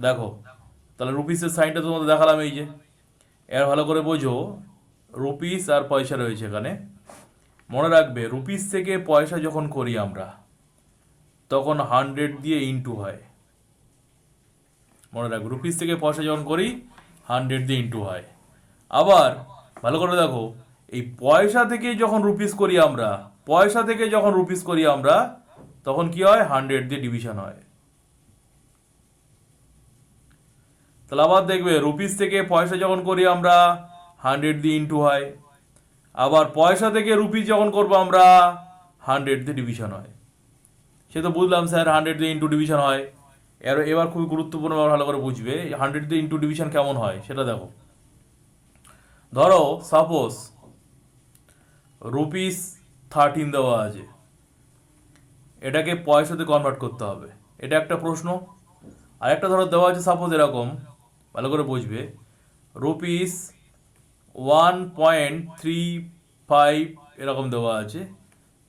দেখো, তাহলে রুপিসের সাইনটা তোমাদের দেখালাম এই যে। এর ভালো করে বোঝো, রুপিস আর পয়সা রয়েছে এখানে। মনে রাখবে, রুপিস থেকে পয়সা যখন করি আমরা, তখন হান্ড্রেড দিয়ে ইনটু হয়। মনে রাখবে, রুপিস থেকে পয়সা যখন করি হান্ড্রেড দিয়ে ইনটু হয়। আবার ভালো করে দেখো, এই পয়সা থেকে যখন রুপিস করি আমরা, পয়সা থেকে যখন রুপিস করি আমরা, তখন কি হয়? হান্ড্রেড দিয়ে ডিভিশন হয়। তাহলে আবার দেখবে, রুপিস থেকে পয়সা যখন করি আমরা হান্ড্রেড দিয়ে ইনটু হয়। আবার পয়সা থেকে রুপিস যখন করব আমরা হান্ড্রেড দিয়ে ডিভিশন হয়। সে তো বুঝলাম স্যার হান্ড্রেড দিয়ে ইন্টু ডিভিশন হয়। এর, এবার খুবই গুরুত্বপূর্ণ ভালো করে বুঝবে হান্ড্রেড দিয়ে ইন্টু ডিভিশন কেমন হয়, সেটা দেখো। ধরো সাপোজ রুপিস থার্টিন দেওয়া আছে। এটাকে পয়সাতে কনভার্ট করতে হবে। এটা একটা প্রশ্ন। আর একটা ধরো দেওয়া আছে সাপোজ এরকম ভালো করে বুঝবে। Rupees one point three five এরকম দেওয়া আছে।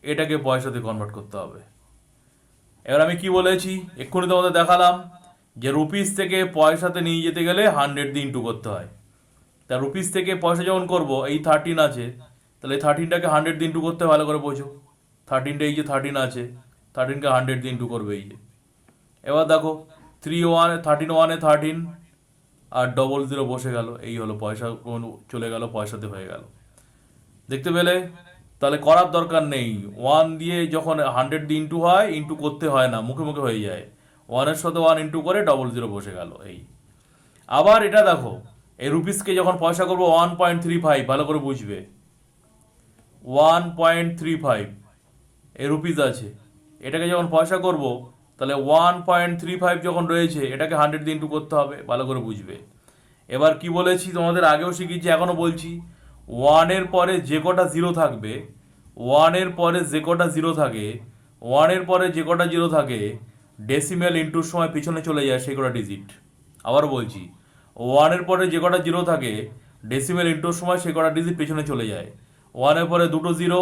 এটাকে পয়সাতে কনভার্ট করতে হবে। এবার আমি কি বলেছি? এক্ষুনি তোমাদের দেখালাম যে রুপিস থেকে পয়সাতে নিয়ে যেতে গেলে হান্ড্রেড দিয়ে ইন্টু করতে হয়। তা রুপিস থেকে পয়সা যখন করব, এই থার্টিন আছে, তাহলে এই থার্টিনটাকে হান্ড্রেড দিয়ে ইন্টু করতে ভালো করে বোঝো। থার্টিনটা এই যে থার্টিন আছে থার্টিনকে হান্ড্রেড দিয়ে ইন্টু করবে এই যে। এবার দেখো থ্রি ওয়ান থার্টিন ওয়ানে থার্টিন আর ডবল জিরো বসে গেল, এই হলো পয়সা চলে গেল, পয়সাতে হয়ে গেল। দেখতে পেলে? তাহলে করার দরকার নেই। ওয়ান দিয়ে যখন হান্ড্রেড দিয়ে ইন্টু হয় ইন্টু করতে হয় না, মুখে মুখে হয়ে যায়। ওয়ানের সাথে ওয়ান ইন্টু করে ডবল জিরো বসে গেল, এই। আবার এটা দেখো, এই রুপিসকে যখন পয়সা করব ওয়ান পয়েন্ট থ্রি ফাইভ ভালো করে বুঝবে। ওয়ান পয়েন্ট থ্রি ফাইভ এই রুপিস আছে। এটাকে যখন পয়সা করব তাহলে ওয়ান পয়েন্ট থ্রি ফাইভ যখন রয়েছে, এটাকে হান্ড্রেড দিয়ে ইন্টু করতে হবে, ভালো করে বুঝবে। এবার কি বলেছি তোমাদের আগেও শিখিয়েছি এখনও বলছি। ওয়ানের পরে যে কটা জিরো থাকবে ওয়ানের পরে যে কটা জিরো থাকে ওয়ানের পরে যে কটা জিরো থাকে ডেসিমেল ইন্টুর সময় পিছনে চলে যায় সেই কটা ডিজিট আবার বলছি ওয়ানের পরে যে কটা জিরো থাকে ডেসিমেল ইন্টুর সময় সে কটা ডিজিট পেছনে চলে যায়। ওয়ানের পরে দুটো জিরো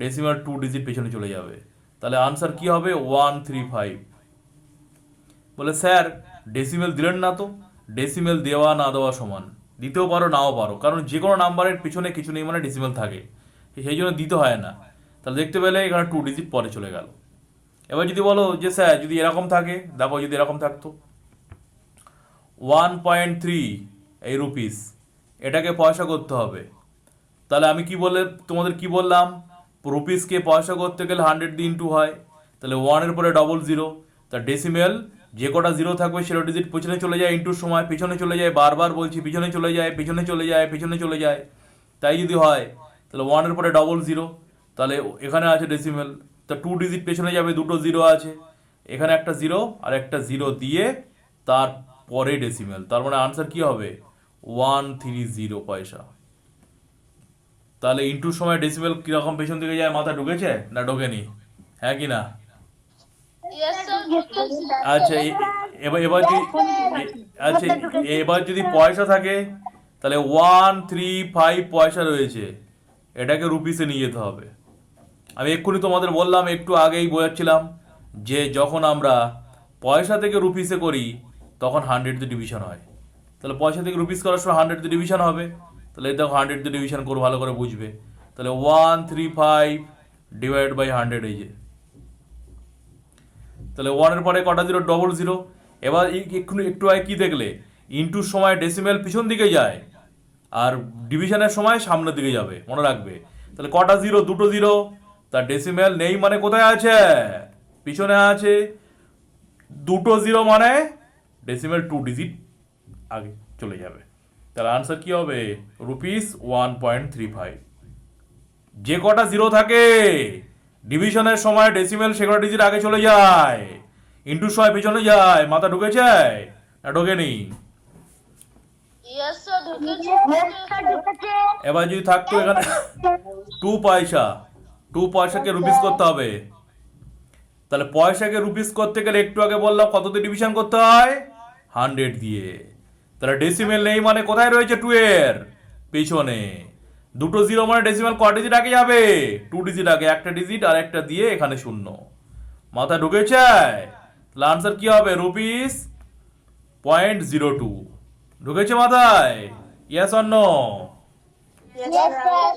ডেসিমেল টু ডিজিট পেছনে চলে যাবে। তাহলে আনসার কি হবে? ওয়ান থ্রি ফাইভ বলে, স্যার ডেসিমেল দিলেন না তো? ডেসিমেল দেওয়া না দেওয়া সমান। দিতেও পারো, নাও পারো। কারণ যে কোনো নাম্বারের পিছনে কিছু নেই মানে ডেসিমেল থাকে। সেই জন্য দিতে হয় না। তাহলে দেখতে পেলে এখানে টু ডিজিট পরে চলে গেল। এবার যদি বলো যে, স্যার, যদি এরকম থাকে, দেখো যদি এরকম থাকতো। ওয়ান পয়েন্ট থ্রি এই রুপিস এটাকে পয়সা করতে হবে। তাহলে আমি কি বলে, তোমাদের কি বললাম? রুপিসকে পয়সা করতে গেলে হান্ড্রেড দিন টু হয়। তাহলে ওয়ানের পরে ডবল জিরো তা ডেসিমেল যে কটা জিরো থাকবে সেরো ডিজিট পিছনে চলে যায় ইন্টুর সময়, পিছনে চলে যায়, বারবার বলছি, পিছনে চলে যায়, পিছনে চলে যায়, পিছনে চলে যায়। তাই যদি হয়, তাহলে ওয়ানের পরে ডবল জিরো তাহলে এখানে আছে ডেসিমেল তা টু ডিজিট পেছনে যাবে, দুটো জিরো আছে। এখানে একটা জিরো আর একটা জিরো দিয়ে তার পরে ডেসিমেল তার মানে আনসার কি হবে? ওয়ান থ্রি জিরো পয়সা। তাহলে ইন্টুর সময় ডেসিমেল কীরকম পেছন দিকে যায়, মাথা ঢুকেছে না ঢোকেনি? হ্যাঁ কি না. আচ্ছা এবার এবার যদি আচ্ছা এবার যদি পয়সা থাকে, তাহলে ওয়ান থ্রি ফাইভ পয়সা রয়েছে। এটাকে রুপিসে নিয়ে যেতে হবে। আমি এক্ষুনি তোমাদের বললাম, একটু আগেই বোঝাচ্ছিলাম যে যখন আমরা পয়সা থেকে রুপিসে করি, তখন হান্ড্রেড দিয়ে ডিভিশন হয়। তাহলে পয়সা থেকে রুপিস করার সময় হান্ড্রেড দিয়ে ডিভিশন হবে। তাহলে দেখো হান্ড্রেড দিয়ে ডিভিশন করো, ভালো করে বুঝবে। তাহলে one three five divide by hundred এই যে। তাহলে ওয়ানের পরে কটা জিরো ডবল জিরো এবার একটু একটু আগে কি দেখলে? ইন্টুর সময় ডেসিমেল পিছন দিকে যায় আর ডিভিশনের সময় সামনের দিকে যাবে, মনে রাখবে। তাহলে কটা জিরো দুটো জিরো তার ডেসিমেল নেই মানে কোথায় আছে? পিছনে আছে। দুটো জিরো মানে ডেসিমেল টু ডিজিট আগে চলে যাবে। তাহলে আনসার কি হবে? Rupees one point three five যে কটা জিরো থাকে ডিভিশনের সময় ডেসিমেল সে কটা ডিজিট আগে চলে যায়। ইন্টুর সময় পিছনে যায়। মাথা ঢুকেছে? না ঢোকেনি. এবার যদি থাকতো এখানে টু পয়সা। টু পয়সাকে রুপিস করতে হবে। তাহলে পয়সাকে রুপিস করতে গেলে একটু আগে বললাম কততে ডিভিশন করতে হয়? হান্ড্রেড দিয়ে। তাহলে ডেসিমেল নেই মানে কোথায় রয়েছে টু এর? পেছনে। দুটো জিরো মানে ডেসিমেল ক ডিজিট আগে যাবে? টু ডিজিট আগে একটা ডিজিট আর একটা দিয়ে এখানে শূন্য। মাথা ঢুকেছে? তাহলে আনসার কি হবে? রুপিস পয়েন্ট জিরো টু ঢুকেছে মাথায়? ইয়াস. Yes, sir.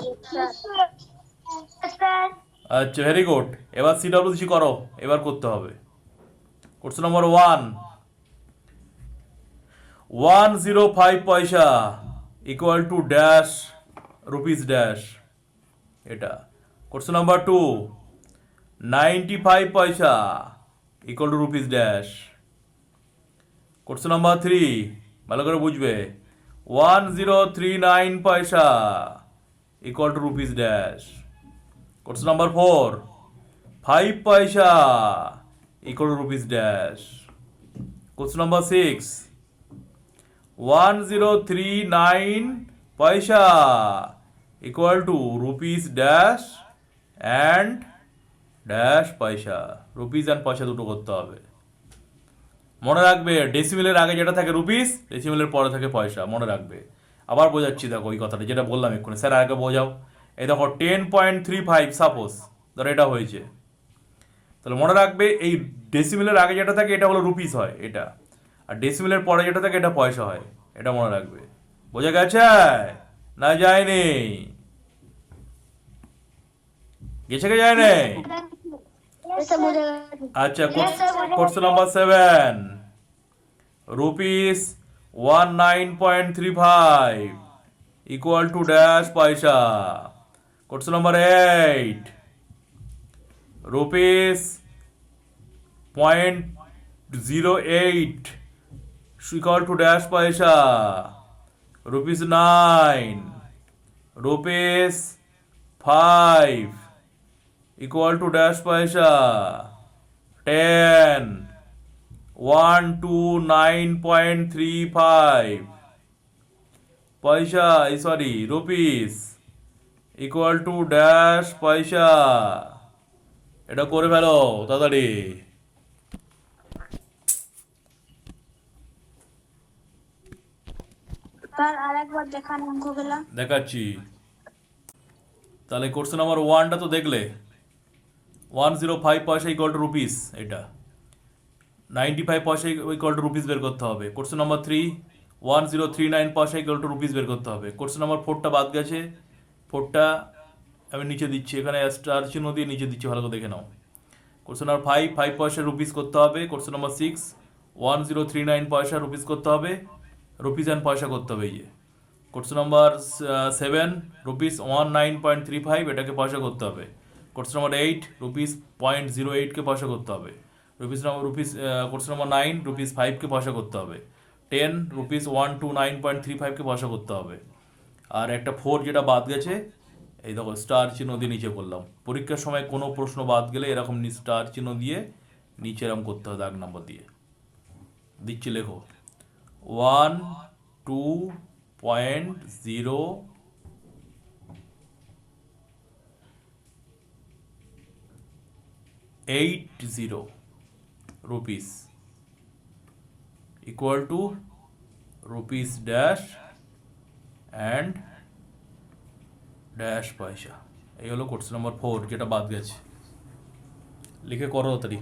আচ্ছা ভেরি গুড এবার সিডব্লিউসি করো। এবার করতে হবে। Question number one one zero five paisa equal to dash rupees dash এটা। Question number two ninety five paisa equal to rupees dash question number three ভালো করে বুঝবে। One zero three nine paisa equal to rupees dash question number four five paisa equal to rupees dash question number six one zero three nine paisa equal to rupees dash and dash paisa rupees and paisa দুটো করতে হবে। মনে রাখবে ডেসিমেলের আগে যেটা থাকে rupees ডেসিমেলের পরে থাকে পয়সা মনে রাখবে। আবার বোঝাচ্ছি, দেখো ওই কথাটা, যেটা বললাম এক্ষুনি। স্যার, আগে বোঝাও। এই দেখো ten point three five suppose ধরো এটা হয়েছে। তাহলে মনে রাখবে, এই ডেসিমেলের আগে যেটা থাকে, এটা হলো রুপিস হয়, এটা। আর ডেসিমেলের পরে যেটা থাকে, এটা পয়সা হয়। এটা মনে রাখবে। বোঝা গেছে? না যায়নি গেছে কে যায় নাই Yes, sir. বুঝে গেছি। আচ্ছা গেছি। Number seven rupees one nine point three five equal to dash paisa question number eight rupees point zero eight equal to dash paisa rupees nine, rupees five, equal to dash paisa 10 1 to 9.35 paisa sorry rupees equal to dash paisa. এটা করে ফেলো, তাড়াতাড়ি। দেখাচ্ছি। তাহলে course number ওয়ানটা তো দেখলে। One zero five paisa equal to rupees এটা। Ninety five paisa equal to rupees বের করতে হবে। Course number three one zero three nine paisa equal to rupees বের করতে হবে। কোর্স নাম্বার ফোরটা বাদ গেছে। ফোরটা আমি নিচে দিচ্ছি। এখানে স্টার চিহ্ন দিয়ে নিচে দিচ্ছি। ভালো করে দেখে নাও। Course number five five paisa rupees করতে হবে। Course number six one zero three nine paisa rupees করতে হবে। রুপিস অ্যান্ড পয়সা করতে হবে, এই যে। Course number seven rupees one nine point three five এটাকে পয়সা করতে হবে। Course number eight rupees point zero এইটকে পয়সা করতে হবে। Rupees number rupees course number nine rupees ফাইভকে পয়সা করতে হবে। Ten rupees one two nine point three ফাইভকে পয়সা করতে হবে। আর একটা ফোর যেটা বাদ গেছে, এই দেখো স্টার চিহ্ন দিয়ে নিচে করলাম। পরীক্ষার সময় কোনো প্রশ্ন বাদ গেলে এরকম স্টার চিহ্ন দিয়ে নিচে এরকম করতে হবে, দাগ নাম্বার দিয়ে। দিচ্ছি, লেখো। One, two point zero. Eight zero rupees. Equal to rupees dash and dash paisa. এই হলো কোর্স নাম্বার ফোর, যেটা বাদ গেছে। লিখে করো তাড়াতাড়ি।